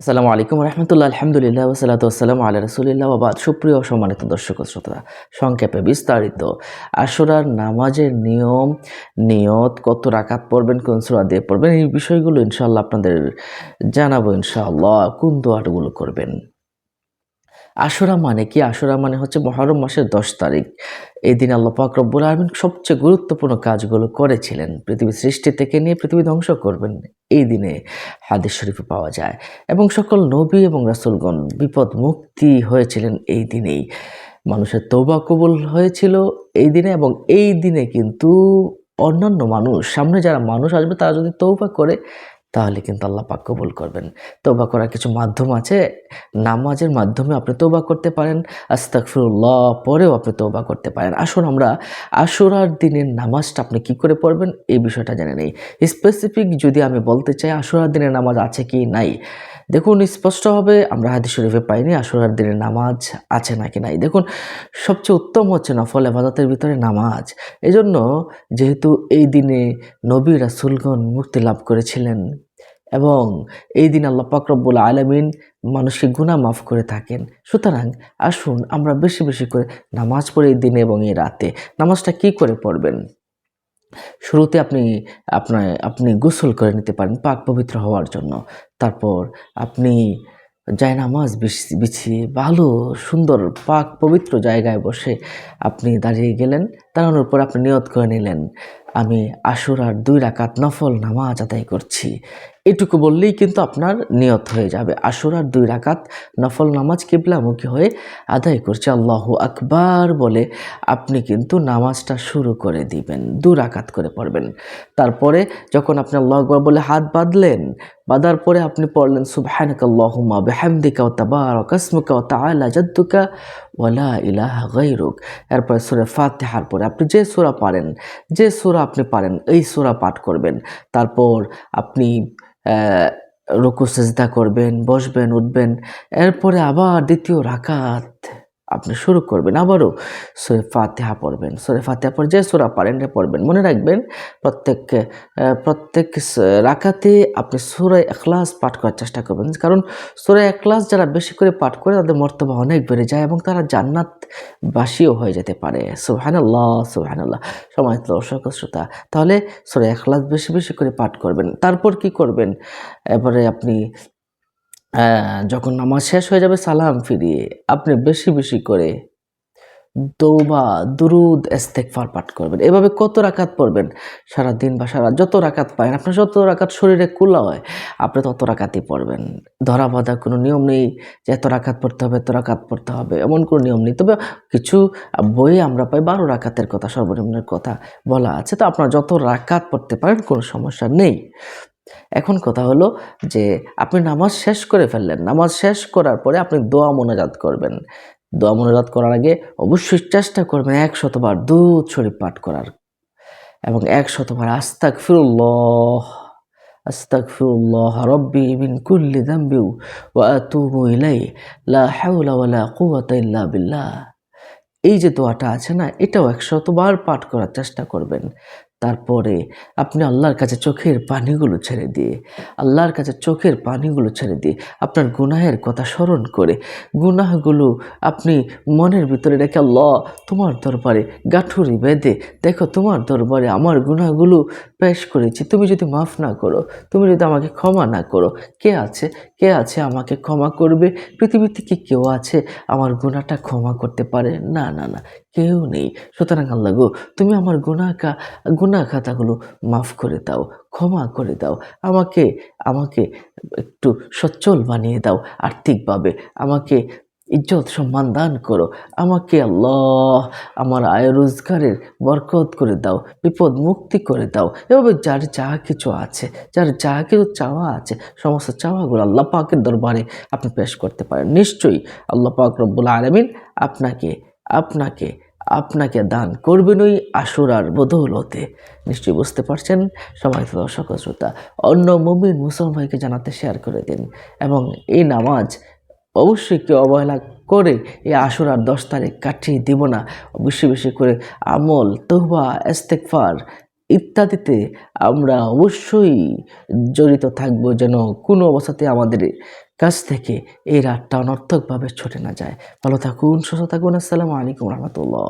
আসসালামু আলাইকুম রহমতুল্লাহ, আলহামদুলিল্লাহ ওসালাত আসসালাম আল্লাহ রসুলিল্লাহ বাদ। সুপ্রিয় সম্মানিত দর্শক শ্রোতা, সংক্ষেপে বিস্তারিত। আশুরার নামাজের নিয়ম, নিয়ত, কত রাখাত পড়বেন, কোন সুরা দিয়ে পড়বেন, এই বিষয়গুলো ইনশাল্লাহ আপনাদের জানাব ইনশাআল্লাহ। কোন দোয়াটগুলো করবেন? আশুরা মানে কি? আশুরা মানে হচ্ছে মহরম মাসের দশ তারিখ। এই দিন আল্লাহ রব্বুল আলমিন সবচেয়ে গুরুত্বপূর্ণ কাজগুলো করেছিলেন। পৃথিবীর সৃষ্টি থেকে নিয়ে পৃথিবী ধ্বংস করবেন এই দিনে হাদিস শরীফে পাওয়া যায়। এবং সকল নবী এবং রাসুলগণ বিপদ মুক্তি হয়েছিলেন এই দিনেই। মানুষের তৌবা কবুল হয়েছিল এই দিনে এবং এই দিনে কিন্তু অন্যান্য মানুষ, সামনে যারা মানুষ আসবে তারা যদি তৌবা করে তাহলে কিন্তু আল্লাহ পাক কবুল করবেন। তোবা করার কিছু মাধ্যম আছে? নামাজের মাধ্যমে আপনি তোবা করতে পারেন আস্তাকফিরুল্লাহ পরেও আপনি তোবা করতে পারেন। আসুন আমরা আশুরার দিনের নামাজটা আপনি কি করে পড়বেন? এই বিষয়টা জেনে নেই। স্পেসিফিক যদি আমি বলতে চাই, আশুরার দিনের নামাজ আছে কি নাই? দেখুন স্পষ্টভাবে আমরা হাদিস শরীফে পাইনি আশুরার দিনের নামাজ আছে নাকি নাই। দেখুন, সবচেয়ে উত্তম হচ্ছে নফল আবাদতের ভিতরে নামাজ। এজন্য যেহেতু এই দিনে নবী রাসুলগণ মুক্তি লাভ করেছিলেন এবং এই দিন আল্লাহ পাকরব্বুল আলমিন মানুষকে গুণা মাফ করে থাকেন। সুতরাং আসুন আমরা বেশি বেশি করে নামাজ পড়ে এই দিনে এবং এই রাতে। নামাজটা কি করে পড়বেন? শুরুতে আপনি আপনার, আপনি গোসল করে নিতে পারেন পাক পবিত্র হওয়ার জন্য। তারপর আপনি যায় নামাজ বিছিয়ে ভালো সুন্দর পাক পবিত্র জায়গায় বসে আপনি দাঁড়িয়ে গেলেন। দাঁড়ানোর পর আপনি নিয়ত করে নিলেন, আমি আশুরার দুই রাকাত নফল নামাজ আদায় করছি। এটুকু বললেই কিন্তু আপনার নিয়ত হয়ে যাবে। আশুরার দুই রাকাত নফল নামাজ কিবলামুখী হয়ে আদায় করছে। আল্লাহ আকবার বলে আপনি কিন্তু নামাজটা শুরু করে দিবেন, দু রাকাত করে পড়বেন। তারপরে যখন আপনি আল্লাহ আকবর বলে হাত বাঁধলেন, বাঁধার পরে আপনি পড়লেন সুবহানাক আল্লাহুম্মা বিহামদিকা ওয়া তাবারাক ইসমুকা ওয়া তাআলা জাদ্দুকা ওয়ালা ইলাহা গায়রুক। এরপরে সূরা ফাতিহার পরে আপনি যে সুরা পারেন, যে সুরা আপনি পারেন, এই সুরা পাঠ করবেন। তারপর আপনি রুকু, সেজদা করবেন, বসবেন, উঠবেন। এরপরে আবার দ্বিতীয় রাকাত। আপনি শুরু করবেন। আবারও সোরে ফাতেহা পড়বেন। সোরে ফাতেহা পড়ে যে সোরা পারেন পড়বেন। মনে রাখবেন প্রত্যেক প্রত্যেক রাখাতে আপনি সুরে এখলাস পাঠ করার চেষ্টা করবেন। কারণ সুরে এখলাস যারা বেশি করে পাঠ করে তাদের মর্তবা অনেক বেড়ে যায় এবং তারা জান্নাত বাসীও হয়ে যেতে পারে। সুহানাল্লাহ সুহানাল্লাহ সময় দর্শক শ্রোতা, তাহলে সুরে এখলাস বেশি বেশি করে পাঠ করবেন। তারপর কি করবেন? এবারে আপনি যখন নামাজ শেষ হয়ে যাবে, সালাম ফিরিয়ে আপনি বেশি বেশি করে দৌবা দুরুদ এস্তেকফার পাঠ করবেন। এভাবে কত রাকাত পড়বেন? সারা দিন বা সারা যত রাকাত পায় আপনার যত রাকাত শরীরে কুলা হয়, আপনি তত রাকাতই পড়বেন। ধরা বাঁধা কোনো নিয়ম নেই যে এত রাকাত পড়তে হবে, এত রাকাত পড়তে হবে, এমন কোনো নিয়ম নেই। তবে কিছু বইয়ে আমরা পাই, বারো রাকাতের কথা, সর্বনিম্নের কথা বলা আছে। তো আপনার যত রাকাত পড়তে পারেন, কোনো সমস্যা নেই। এখন কথা হলো যে আপনি নামাজ শেষ করে ফেললেন। নামাজ শেষ করার পরে আপনি দোয়া মোনাজাত করবেন। দোয়া মোনাজাত করার আগে অবশ্যই চেষ্টা করবেন এক একশতবার দুধ শরীফ পাঠ করার এবং আস্তাক ফিরুল্লাহ আস্তাক ফিরুল্লাহ রব্বি মিন কুল্লি দাম্বিউ ওয়া ইলাই লা বিল্লাহ। এই যে দোয়াটা আছে না, এটাও একশতবার পাঠ করার চেষ্টা করবেন। তারপরে আপনি আল্লাহর কাছে চোখের পানিগুলো ছেড়ে দিয়ে, আল্লাহর কাছে চোখের পানিগুলো ছেড়ে দিয়ে আপনার গুনাহের কথা স্মরণ করে, গুনাহগুলো আপনি মনের ভিতরে রেখে ল তোমার দরবারে গাঠুরি বেঁধে, দেখো তোমার দরবারে আমার গুনাহগুলো পেশ করেছি। তুমি যদি মাফ না করো, তুমি যদি আমাকে ক্ষমা না করো, কে আছে? কে আছে আমাকে ক্ষমা করবে? পৃথিবীতে কি কেউ আছে আমার গুণাটা ক্ষমা করতে পারে? না না না কেউ নেই। সুতরাং আল্লাহ গো, তুমি আমার গুণাকা গুণা খাতাগুলো মাফ করে দাও, ক্ষমা করে দাও। আমাকে আমাকে একটু সচ্ছল বানিয়ে দাও আর্থিকভাবে। আমাকে ইজ্জত সম্মান দান করো। আমাকে আল্লাহ আমার আয় রোজগারের বরকত করে দাও, বিপদ মুক্তি করে দাও। এভাবে যার যা কিছু আছে, যার যা কিছু চাওয়া আছে, সমস্ত চাওয়াগুলো আল্লাহ পাকের দরবারে আপনি পেশ করতে পারেন। নিশ্চয়ই আল্লাহ পাক রব্বুল আলমিন আপনাকে আপনাকে আপনাকে দান করবেন ওই আশুরার বদৌলতে। নিশ্চয়ই বুঝতে পারছেন সময় দর্শক শ্রোতা, অন্য মুমিন মুসলমান ভাইকে জানাতে শেয়ার করে দিন এবং এই নামাজ অবশ্যই কেউ অবহেলা করে এই আশুরার দশ তারিখ কাটিয়ে দিব না। বেশি বেশি করে আমল তহবা এস্তেকফার ইত্যাদিতে আমরা অবশ্যই জড়িত থাকব যেন কোনো অবস্থাতে আমাদের কাছ থেকে এই রাতটা অনর্থকভাবে ছুটে না যায়। ভালো থাকুন, সুস্থ থাকুন, আসসালামু আলাইকুম রহমতুল্লাহ।